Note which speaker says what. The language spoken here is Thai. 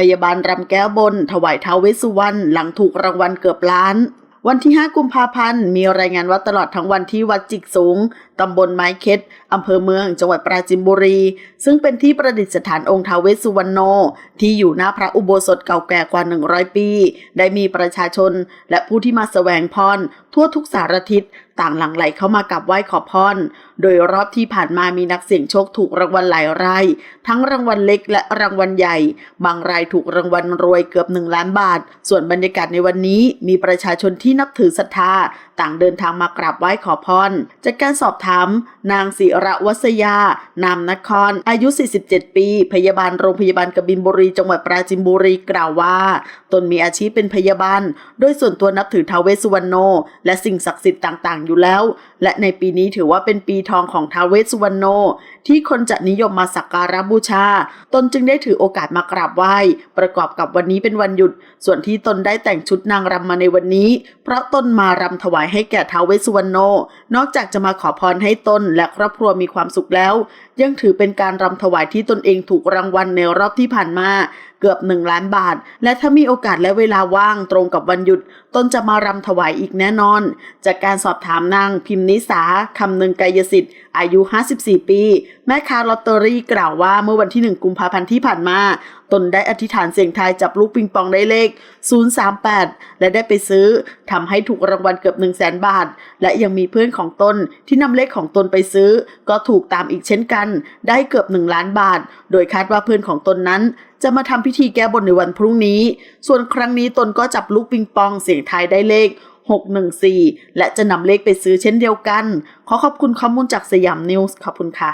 Speaker 1: พยาบาลรำแก้วบน ถวายท้าวเวสสุวรรณหลังถูกรางวัลเกือบล้าน วันที่ 5 กุมภาพันธ์ มีรายงานว่าตลอดทั้งวันที่วัดจิกสูง ตำบลไม้เค็ดอำเภอเมือง จังหวัดปราจีนบุรี ซึ่งเป็นที่ประดิษฐานองค์ท้าวเวสสุวรรณโน ที่อยู่หน้าพระอุโบสถเก่าแก่กว่า 100 ปี ได้มีประชาชน และผู้ที่มาแสวงพร ทั่วทุกสารทิศต่างหลั่งไหลเข้ามากราบไหว้ขอพร โดยรอบที่ผ่านมามีนักเสี่ยงโชคถูกรางวัลหลายราย ทั้งรางวัลเล็กและรางวัลใหญ่ บางรายถูกรางวัลรวยเกือบ1ล้านบาท ส่วนบรรยากาศในวันนี้มีประชาชนที่นับถือศรัทธา ต่างเดินทางมากราบไหว้ขอพร จากการสอบถามนางศิระวัสยา นามนคร อายุ 47 ปี พยาบาลโรงพยาบาลกบินบุรี จังหวัดปราจีนบุรีกล่าวว่า ตนมีอาชีพเป็นพยาบาล โดยส่วนตัวนับถือทาวเวสุวรรณโน และสิ่งศักดิ์สิทธิ์ต่างๆ อยู่แล้ว และในปีนี้ถือว่าเป็นปีทองของทาวเวสุวรรณโน ที่คนจะนิยมมาสักการะบูชา ตนจึงได้ถือโอกาสมากราบไหว้ ประกอบกับวันนี้เป็นวันหยุด ส่วนที่ตนได้แต่งชุดนางรำมาในวันนี้ เพราะตนมารำถวายให้แก่ทาวเวสุวรรณโน นอกจากจะมาขอพรให้ตนและครอบครัวมีความสุขแล้ว ยังถือเป็นการรำถวายที่ตนเองถูกรางวัลในรอบที่ผ่านมา เกือบหนึ่งล้านบาท และถ้ามีโอกาสและเวลาว่างตรงกับวันหยุดตนจะมารำถวายอีกแน่นอน จากการสอบถามนางพิมนิสาคำนึงกายสิทธิ์อายุ 54 ปี แม่ค้าลอตเตอรี่กล่าวว่าเมื่อวันที่ 1 กุมภาพันธ์ที่ผ่านมา ตนได้อธิษฐานเสียงทายจับลูกปิงปองได้เลข 038 และได้ไปซื้อทำให้ถูกรางวัลเกือบ 1 0 0 0 0แสนบาท และยังมีเพื่อนของตนที่นำเลขของตนไปซื้อ ก็ถูกตามอีกเช่นกัน ได้เกือบ 1 ล้านบาท โดยคาดว่าเพื่อนของตนนั้น จะมาทำพิธีแก้บนในวันพรุ่งนี้ ส่วนครั้งนี้ตนก็จับลูกปิงปองเสียงทายได้เลข 614 และจะนำเลขไปซื้อเช่นเดียวกัน ขอขอบคุณข้อมูลจากสยามนิวส์ขอบคุณค่ะ